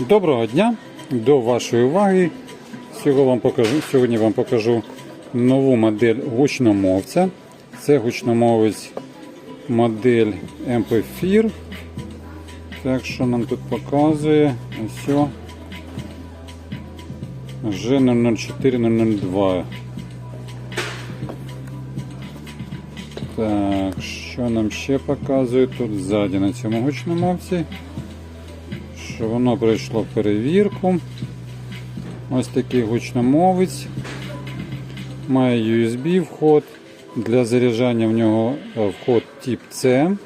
Доброго дня! До вашої уваги. Сьогодні вам покажу, нову модель гучномовця. Це гучномовець модель MP4. Так що нам тут показує ось. о. G00402. Так, що нам ще показує тут ззаді на цьому гучномовці? Що воно пройшло перевірку. Ось такий гучномовець. Має USB вход. Для заряджання в нього е, вход тип C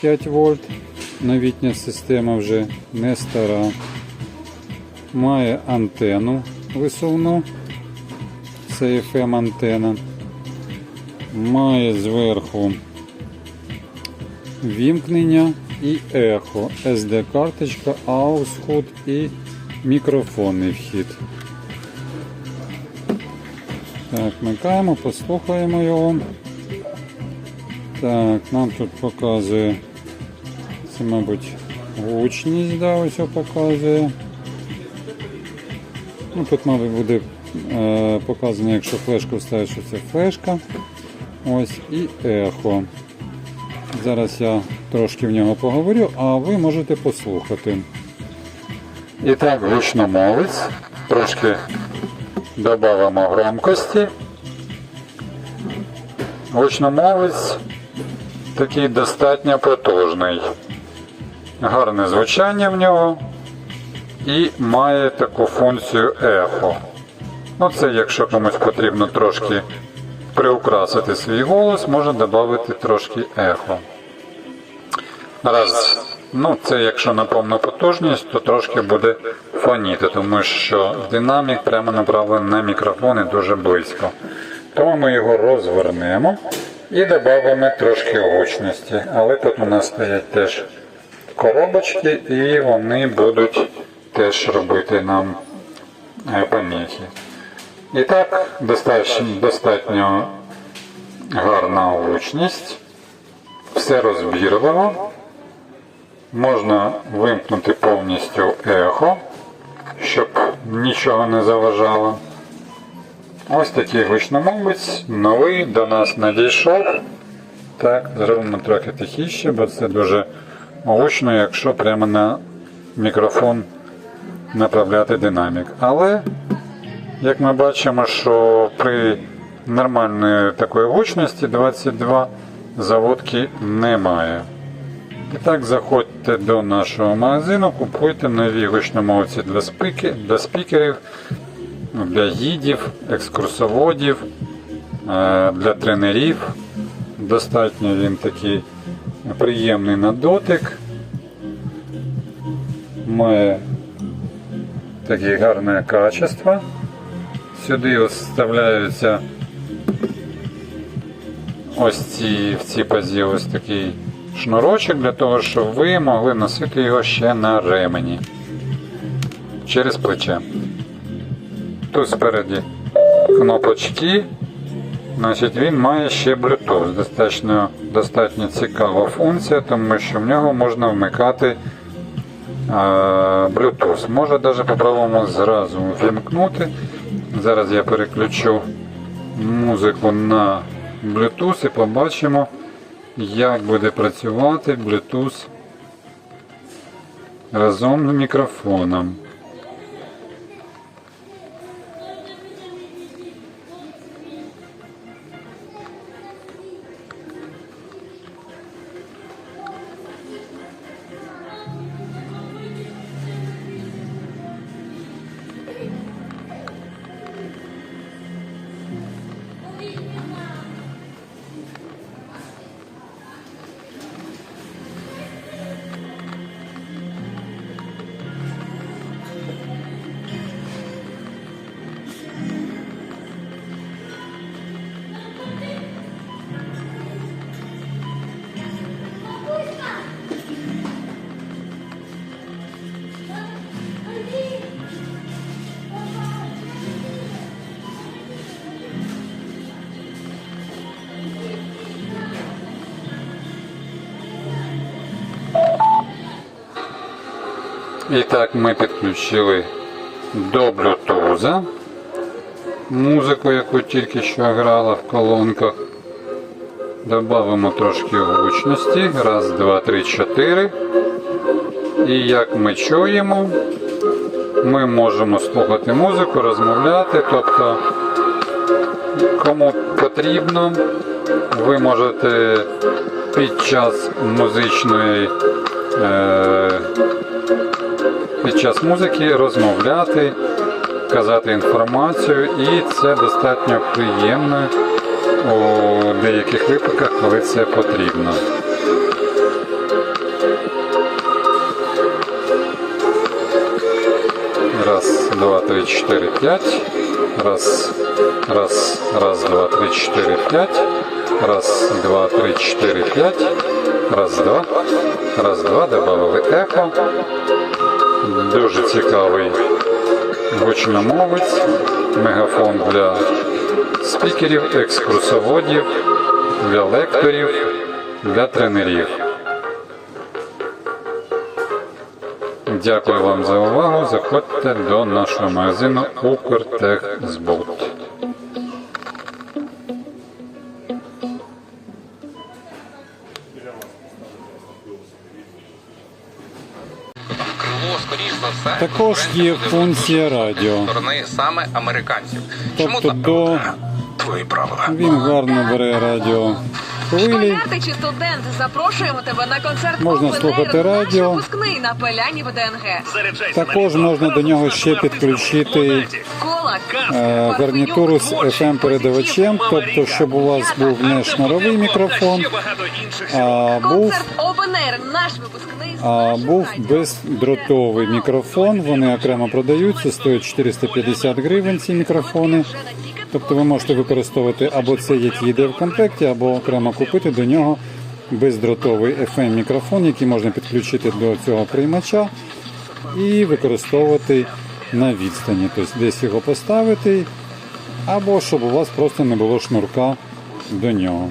5 вольт. Новітня система вже не стара. Має антенну висувну. Це FM антена. Має зверху вімкнення і ехо, SD-карточка, AUX вход і мікрофонний вхід. Так, вмикаємо, послухаємо його. Так, нам тут показує, це, мабуть, гучність, да, ось показує. Ну, тут, мабуть, буде е, показано, якщо флешку вставиш, що це флешка. Ось і ехо. Зараз я трошки в нього поговорю, а ви можете послухати. І так, гучномовець. Трошки додамо громкості. Гучномовець такий достатньо потужний. Гарне звучання в нього і має таку функцію ехо. Ну, це якщо комусь потрібно трошки приукрасити свій голос, можна додати трошки ехо. Раз. Ну, це якщо на повну потужність, то трошки буде фоніти, тому що динамік прямо направлений на мікрофон і дуже близько. Тому ми його розвернемо і додамо трошки гучності. Але тут у нас стоять теж коробочки і вони будуть теж робити нам е, поміхи. І так, достатньо, достатньо гарна гучність, все розбірливо. Можна вимкнути повністю ехо, щоб нічого не заважало. Ось такий гучномовець, новий до нас надійшов. Так, зробимо трохи тихіше, бо це дуже гучно, якщо прямо на мікрофон направляти динамік. Але як ми бачимо, що при нормальної такої гучності 22 заводки немає. І так, заходьте до нашого магазину, купуйте нові гучномовці для, спіки, для спікерів, для гідів, екскурсоводів, е, для тренерів. Достатньо він такий приємний на дотик. Має таке гарне качество. Сюди вставляються ось ці, в ці пазі ось такий шнурочок для того, щоб ви могли носити його ще на ремені через плече. Тут спереді кнопочки. Значить, Він має ще Bluetooth. Достатньо, достатньо цікава функція, тому що в нього можна вмикати а, Bluetooth. Може навіть попробуємо зразу вімкнути. Зараз я переключу музику на Bluetooth і побачимо, як буде працювати Bluetooth разом з мікрофоном. І так ми підключили до Bluetooth музику, яку тільки що грала в колонках. Добавимо трошки гучності. Раз, два, три, чотири. І як ми чуємо, ми можемо слухати музику, розмовляти. Тобто, кому потрібно, ви можете під час музичної е, під час музики розмовляти, казати інформацію, і це достатньо приємно у деяких випадках, коли це потрібно. Раз, два, три, четыре, пять. Раз, раз, раз, два, три, четыре, пять. Раз, два, три, четыре, пять. Раз, два. Раз, два. Добавили ехо. Дуже цікавий гучномовець. Мегафон для спікерів, екскурсоводів, для лекторів, для тренерів. Дякую вам за увагу. Заходьте до нашого магазину Укртехзбут. Також є функція радіо. сторони саме американців. Чому Тобто до Твої правила. він гарно бере радіо хвилі. Школяти чи студент, запрошуємо тебе на концерт Можна Open Air, слухати наш радіо. випускний на Пеляні ВДНГ. Також можна до нього ще підключити Кола, е, гарнітуру з fm передавачем, тобто, щоб у вас був не шнуровий мікрофон, а був Концерт Open наш випускний. а був бездротовий мікрофон. Вони окремо продаються, стоять 450 гривень ці мікрофони. Тобто ви можете використовувати або цей, який йде в комплекті, або окремо купити до нього бездротовий FM мікрофон, який можна підключити до цього приймача і використовувати на відстані. Тобто десь його поставити, або щоб у вас просто не було шнурка до нього.